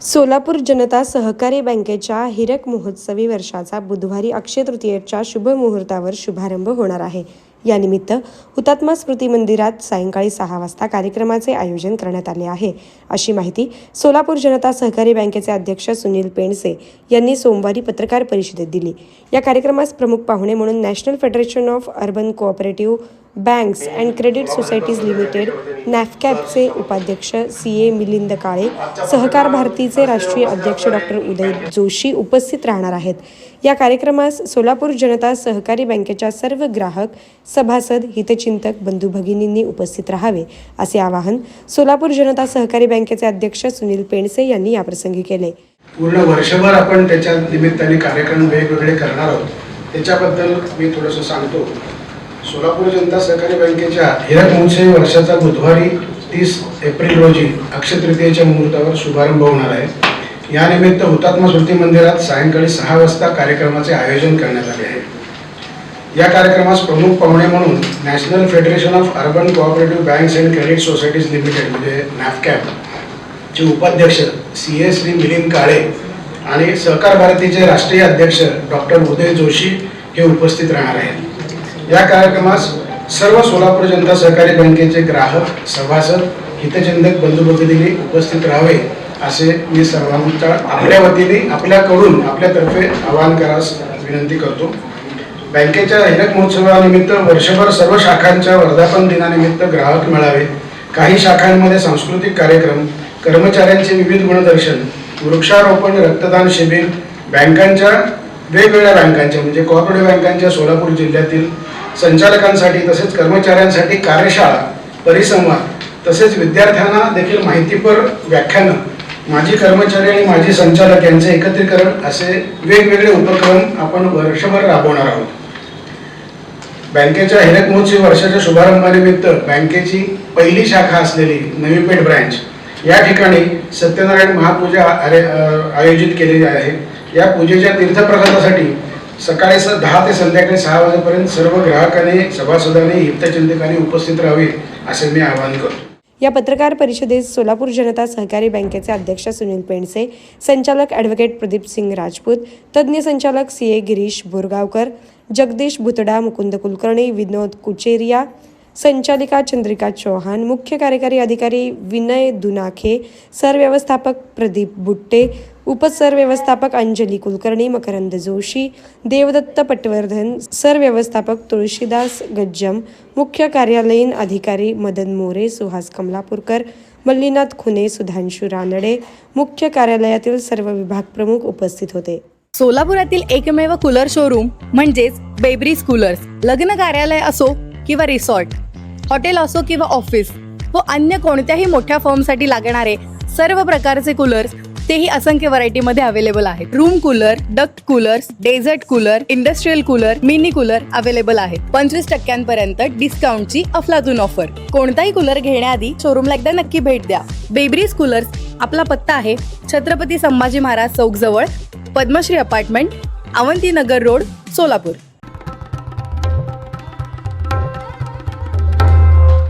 सोलापूर जनता सहकारी बँकेच्या हिरक महोत्सवी वर्षाचा बुधवारी अक्षय तृतीयेच्या शुभमुहूर्तावर शुभारंभ होणार आहे. यानिमित्त हुतात्मा स्मृती मंदिरात सायंकाळी सहा वाजता कार्यक्रमाचे आयोजन करण्यात आले आहे. अशी माहिती सोलापूर जनता सहकारी बँकेचे अध्यक्ष सुनील पेंडसे यांनी सोमवारी पत्रकार परिषदेत दिली. या कार्यक्रमास प्रमुख पाहुणे म्हणून national federation of urban cooperative banks and credit societies limited नॅफकॅपचे उपाध्यक्ष सी ए मिलिंद काळे सहकार भारतीचे राष्ट्रीय अध्यक्ष डॉक्टर उदय जोशी उपस्थित राहणार आहेत. या कार्यक्रमास सोलापूर जनता सहकारी बँकेच्या सर्व ग्राहक सभासद हितचिंतक बंधू भगिनींनी उपस्थित राहावे असे आवाहन सोलापूर जनता सहकारी बँकेचे अध्यक्ष सुनील पेंडसे यांनी याप्रसंगी केले. पूर्ण वर्षभर आपण त्याच्या निमित्ताने कार्यक्रम वेगवेगळे करणार आहोत. त्याच्याबद्दल मी थोडंसं सांगतो. सोलापूर जनता सहकारी बँकेच्या हिरक महोत्सवी वर्षाचा बुधवारी तीस एप्रिल रोजी अक्षयतृतीयेच्या मुहूर्तावर शुभारंभ होणार आहे. यानिमित्त हुतात्मा स्मृती मंदिरात सायंकाळी सहा वाजता कार्यक्रमाचे आयोजन करण्यात आले आहे. या कार्यक्रमास प्रमुख पाहुणे म्हणून national federation of urban cooperative banks and credit societies limited म्हणजे नॅफकॅप चे उपाध्यक्ष सी ए श्री मिलिंद काळे आणि सहकार भारतीचे राष्ट्रीय अध्यक्ष डॉक्टर उदय जोशी हे उपस्थित राहणार आहेत. या कार्यक्रमास सर्व सोलापूर जनता सहकारी बँकेचे ग्राहक सभासद हितचिंतक बंधू भगिनींनी उपस्थित राहावे असे मी सर्वांच्या आपल्या वतीने आपल्याकडून आपल्यातर्फे आवाहन करास विनंती करतो. बँकेच्या हिरक महोत्सवानिमित्त वर्षभर सर्व शाखांच्या वर्धापन दिनानिमित्त ग्राहक मेळावे काही शाखांमध्ये सांस्कृतिक कार्यक्रम कर्मचाऱ्यांचे विविध गुणदर्शन वृक्षारोपण रक्तदान शिबिर बँकांच्या वेगवेगळ्या बँकांच्या म्हणजे कोऑपरेटिव्ह बँकांच्या सोलापूर जिल्ह्यातील संचालकांसाठी तसेच कर्मचाऱ्यांसाठी कार्यशाळा परिसंवाद तसेच विद्यार्थ्यांना देखील माहितीपर व्याख्यानं माजी कर्मचारी आणि माजी संचालक यांचे एकत्रीकरण असे वेगवेगळे उपक्रम आपण वर्षभर राबवणार आहोत. बँकेच्या हिरक महोत्सवी वर्षाच्या शुभारंभानिमित्त बँकेची पहिली शाखा असलेली नवी पेठ ब्रँच या ठिकाणी सत्यनारायण महापूजा आयोजित केलेली आहे. या पूजेच्या तीर्थप्रसादासाठी सकाळी स दहा ते संध्याकाळी सहा वाजेपर्यंत सर्व ग्राहकांनी सभासदांनी हितचिंतकांनी उपस्थित राहावे असे मी आवाहन करतो. या पत्रकार परिषदेत सोलापूर जनता सहकारी बँकेचे अध्यक्ष सुनील पेंडसे संचालक ॲडव्होकेट प्रदीप सिंग राजपूत तज्ज्ञ संचालक सी ए गिरीश बोरगावकर जगदीश भुतडा मुकुंद कुलकर्णी विनोद कुचेरिया संचालिका चंद्रिका चौहान मुख्य कार्यकारी अधिकारी विनय दुनाखे सरव्यवस्थापक प्रदीप बुट्टे उपसरव्यवस्थापक अंजली कुलकर्णी मकरंद जोशी देवदत्त पटवर्धन सरव्यवस्थापक तुळशीदास गज्जम मुख्य कार्यालयीन अधिकारी मदन मोरे सुहास कमलापूरकर मल्लीनाथ खुने सुधांशू रानडे मुख्य कार्यालयातील सर्व विभाग प्रमुख उपस्थित होते. सोलापुरातील एकमेव कूलर शोरूम म्हणजेच बेबरीज कूलर्स लग्न कार्यालय असो किंवा रिसॉर्ट हॉटेल असो किंवा ऑफिस व अन्य कोणत्याही मोठ्या फर्मसाठी लागणारे सर्व प्रकारचे कूलर्स तेही असंख्य व्हरायटीमध्ये अवेलेबल आहेत. Room cooler duct coolers desert cooler industrial cooler mini cooler available आहेत. पंचवीस टक्क्यांपर्यंत डिस्काउंटची अफलातून ऑफर. कोणताही कूलर घेण्याआधी शोरूमला एकदा नक्की भेट द्या. बेब्रीज कूलर्स आपला पत्ता आहे छत्रपती संभाजी महाराज चौक जवळ पद्मश्री अपार्टमेंट अवंतीनगर रोड सोलापूर.